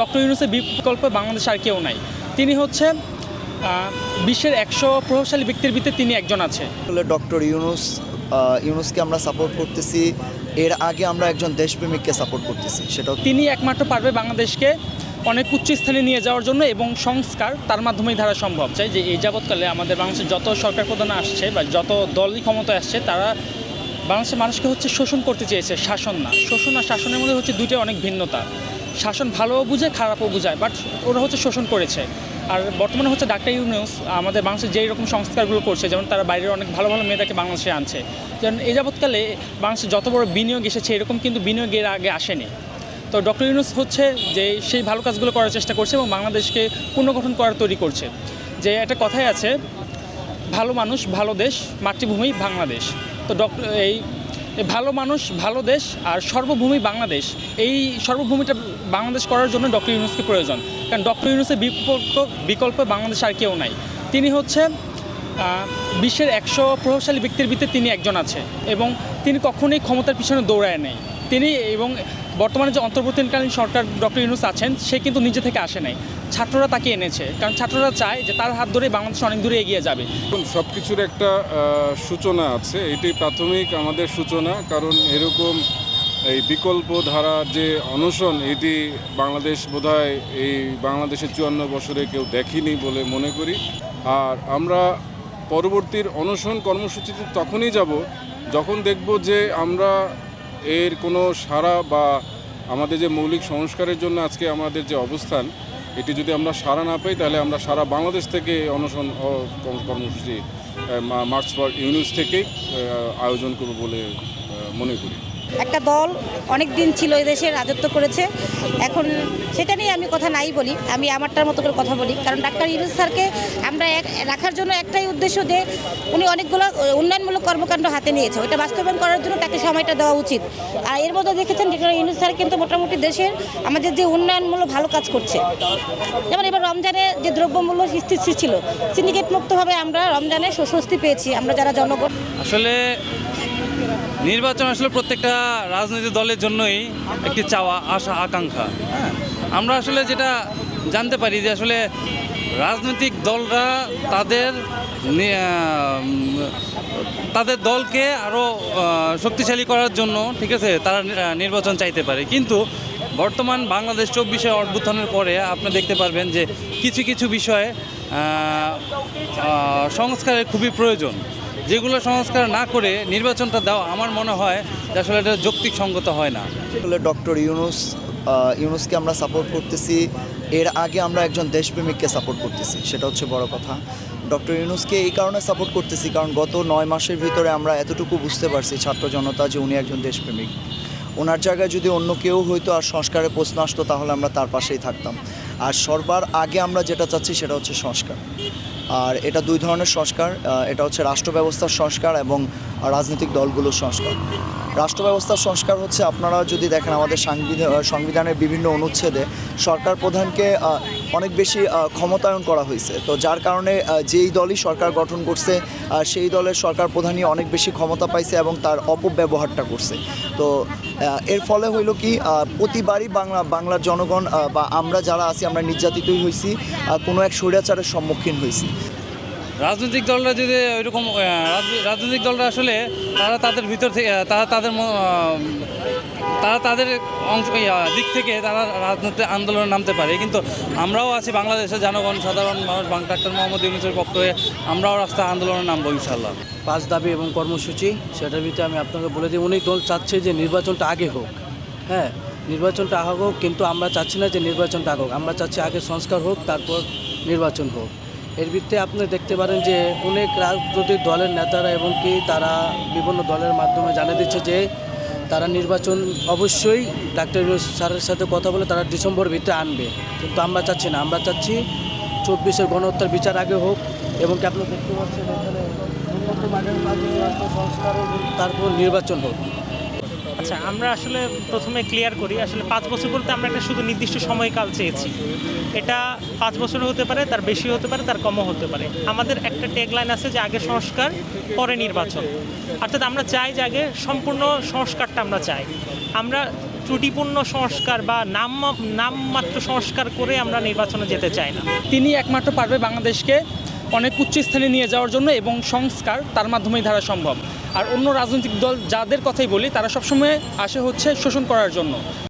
Doctor ইউনুসের বিকল্প বাংলাদেশ আর কেউ নাই। তিনি হচ্ছে বিশ্বের একশো প্রভাবশালী ব্যক্তির ভিতরে তিনি একজন আছে। ডক্টর ইউনুস ইউনুসকে আমরা সাপোর্ট করতেছি। এর আগে আমরা একজন দেশপ্রেমিককে সাপোর্ট করতেছি। সেটা তিনি একমাত্র পারবে বাংলাদেশকে অনেক উচ্চ স্থানে নিয়ে যাওয়ার জন্য এবং সংস্কার তার মাধ্যমেই ধারা সম্ভব। চাই যে এই যাবৎকালে আমাদের বাংলাদেশের যত সরকার প্রধান আসছে বা যত দলই ক্ষমতা আসছে তারা বাংলাদেশের মানুষকে হচ্ছে শোষণ করতে চেয়েছে শাসন না। শোষণ আর শাসনের মধ্যে হচ্ছে দুইটা অনেক ভিন্নতা। শাসন ভালোও বুঝে, খারাপও বুঝায় বাট ওরা হচ্ছে শোষণ করেছে। আর বর্তমানে হচ্ছে ডাক্তার ইউনুস, আমাদের বাংলাদেশে যেই রকম সংস্কারগুলো করছে, যেমন তারা বাইরের অনেক ভালো ভালো মেয়েদেরকে বাংলাদেশে আনছে। যেমন এই যাবৎকালে বাংলাদেশে যত বড় বিনিয়োগ এসেছে, এরকম কিন্তু বিনিয়োগের আগে আসেনি। তো ডক্টর ইউনুস হচ্ছে যে সেই ভালো কাজগুলো করার চেষ্টা করছে এবং বাংলাদেশকে পুনর্গঠন করার তৈরি করছে। যে একটা কথাই আছে, ভালো মানুষ, ভালো দেশ, মাতৃভূমি বাংলাদেশ। তো ডক্টর এই ভালো মানুষ, ভালো দেশ আর সর্বভূমি বাংলাদেশ। এই সর্বভূমিটা বাংলাদেশ করার জন্য ডক্টর ইউনুসকে প্রয়োজন। কারণ ডক্টর ইউনুসের বিকল্প বিকল্প বাংলাদেশ আর কেউ নাই। তিনি হচ্ছে বিশ্বের একশো প্রভাবশালী ব্যক্তির ভিতরে তিনি একজন আছে। এবং তিনি কখনোই ক্ষমতার পিছনে দৌড়ায় নেই। তিনি এবং বর্তমানে যে অন্তর্বর্তীকালীন সরকার ডক্টর ইউনুস আছেন, সে কিন্তু নিজে থেকে আসে নাই। ছাত্ররা তাকে এনেছে। কারণ ছাত্ররা চায় যে তার হাত ধরে বাংলাদেশ অনেক দূরে এগিয়ে যাবে। সব কিছুর একটা সূচনা আছে। এটি প্রাথমিক আমাদের সূচনা। কারণ এরকম এই বিকল্প ধারার যে অনশন, এটি বাংলাদেশ বোধহয় এই বাংলাদেশের চুয়ান্ন বছরে কেউ দেখেনি বলে মনে করি। আর আমরা পরবর্তীর অনশন কর্মসূচিতে তখনই যাব যখন দেখব যে আমরা এর কোনো সারা বা আমাদের যে মৌলিক সংস্কারের জন্য আজকে আমাদের যে অবস্থান এটি যদি আমরা সারা না পাই, তাহলে আমরা সারা বাংলাদেশ থেকে অনশন কর্ম- কর্মসূচি মার্চ ফর ইউনিস থেকেই আয়োজন করব বলে মনে করি। একটা দল অনেক দিন ছিল এই দেশে, রাজত্ব করেছে। এখন সেটা নিয়ে আমি কথা নাই বলি, আমি আমারটার মতো করে কথা বলি। কারণ ডাক্তার ইউনুস স্যারকে আমরা এক, রাখার জন্য একটাই উদ্দেশ্য যে উনি অনেকগুলো উন্নয়নমূলক কর্মকাণ্ড হাতে নিয়েছে। ওইটা বাস্তবায়ন করার জন্য তাকে সময়টা দেওয়া উচিত। আর এর মধ্যে দেখেছেন ডাক্তার ইউনুস স্যার কিন্তু মোটামুটি দেশের আমাদের যে উন্নয়নমূলক ভালো কাজ করছে। যেমন এবার রমজানে যে দ্রব্যমূল্য স্থিতিশীল ছিল, সিন্ডিকেট মুক্তভাবে আমরা রমজানে স্বস্তি পেয়েছি, আমরা যারা জনগণ আসলে নির্বাচন আসলে প্রত্যেকটা রাজনৈতিক দলের জন্যই একটি চাওয়া, আশা, আকাঙ্ক্ষা হ্যাঁ? আমরা আসলে যেটা জানতে পারি যে আসলে রাজনৈতিক দলরা তাদের তাদের দলকে আরও শক্তিশালী করার জন্য, ঠিক আছে, তারা নির্বাচন চাইতে পারে। কিন্তু বর্তমান বাংলাদেশ চব্বিশে অভ্যুত্থানের পরে আপনি দেখতে পারবেন যে কিছু কিছু বিষয়ে সংস্কারের খুবই প্রয়োজন। যেগুলো সংস্কার না করে নির্বাচনটা দেওয়া আমার মনে হয় যে আসলে এটা যৌক্তিক সঙ্গত হয় না। আসলে ডক্টর ইউনুস ইউনুসকে আমরা সাপোর্ট করতেছি। এর আগে আমরা একজন দেশপ্রেমিককে সাপোর্ট করতেছি, সেটা হচ্ছে বড় কথা। ডক্টর ইউনুসকে এই কারণে সাপোর্ট করতেছি, কারণ গত নয় মাসের ভিতরে আমরা এতটুকু বুঝতে পারছি ছাত্র জনতা যে উনি একজন দেশপ্রেমিক। ওনার জায়গায় যদি অন্য কেউ হয়তো আর সংস্কারের প্রশ্ন আসতো, তাহলে আমরা তার পাশেই থাকতাম। আর সর্বার আগে আমরা যেটা চাচ্ছি, সেটা হচ্ছে সংস্কার। আর এটা দুই ধরনের সংস্কার এটা হচ্ছে রাষ্ট্র ব্যবস্থার সংস্কার এবং রাজনৈতিক দলগুলোর সংস্কার। রাষ্ট্র ব্যবস্থার সংস্কার হচ্ছে আপনারা যদি দেখেন আমাদের সাংবিধান সংবিধানের বিভিন্ন অনুচ্ছেদে সরকার প্রধানকে অনেক বেশি ক্ষমতায়ন করা হয়েছে। তো যার কারণে যেই দলই সরকার গঠন করছে সেই দলের সরকার প্রধানই অনেক বেশি ক্ষমতা পাইছে এবং তার অপব্যবহারটা করছে। তো এর ফলে হইল কি প্রতিবারই বাংলা, বাংলার জনগণ বা আমরা যারা আছি, আমরা নির্যাতিতই হয়েছি কোনো এক স্বৈরাচারের সম্মুখীন হয়েছি রাজনৈতিক দলরা যদি ওইরকম রাজনৈতিক দলরা আসলে তারা তাদের ভিতর থেকে তারা তাদের তারা তাদের অংশ দিক থেকে তারা রাজনৈতিক আন্দোলনে নামতে পারে। কিন্তু আমরাও আছি বাংলাদেশের জনগণ, সাধারণ মানুষ ডাক্তার মোহাম্মদ ইউনুসের পক্ষে আমরাও রাস্তা আন্দোলনে নামবো ইনশাল্লাহ পাঁচ দাবি এবং কর্মসূচি, সেটার ভিতরে আমি আপনাকে বলে দিই, উনি দল চাচ্ছে যে নির্বাচনটা আগে হোক। হ্যাঁ নির্বাচনটা হোক, কিন্তু আমরা চাচ্ছি না যে নির্বাচনটা হোক। আমরা চাচ্ছি আগে সংস্কার হোক, তারপর নির্বাচন হোক। এর ভিত্তিতে আপনি দেখতে পারেন যে অনেক রাজনৈতিক দলের নেতারা এবং কি তারা বিভিন্ন দলের মাধ্যমে জানিয়ে দিচ্ছে যে তারা নির্বাচন অবশ্যই ডাক্তার স্যারের সাথে কথা বলে তারা ডিসেম্বর ভিতরে আনবে। কিন্তু আমরা চাচ্ছি না, আমরা চাচ্ছি চব্বিশের গণহত্যার বিচার আগে হোক এবং কি আপনি দেখতে পাচ্ছেন এখানে তারপর নির্বাচন হোক। আচ্ছা আমরা আসলে প্রথমে ক্লিয়ার করি, আসলে পাঁচ বছর বলতে আমরা একটা শুধু নির্দিষ্ট সময়কাল চেয়েছি। এটা পাঁচ বছর হতে পারে, তার বেশি হতে পারে, তার কমও হতে পারে। আমাদের একটা ট্যাগলাইন আছে যে আগে সংস্কার, পরে নির্বাচন। অর্থাৎ আমরা চাই যে আগে সম্পূর্ণ সংস্কারটা আমরা চাই। আমরা ত্রুটিপূর্ণ সংস্কার বা নাম, নামমাত্র সংস্কার করে আমরা নির্বাচনে যেতে চাই না। তিনি একমাত্র পারবে বাংলাদেশকে অনেক উচ্চ স্থানে নিয়ে যাওয়ার জন্য এবং সংস্কার তার মাধ্যমেই ধারা সম্ভব। আর অন্য রাজনৈতিক দল যাদের কথাই বলি তারা সবসময় আসে হচ্ছে শোষণ করার জন্য।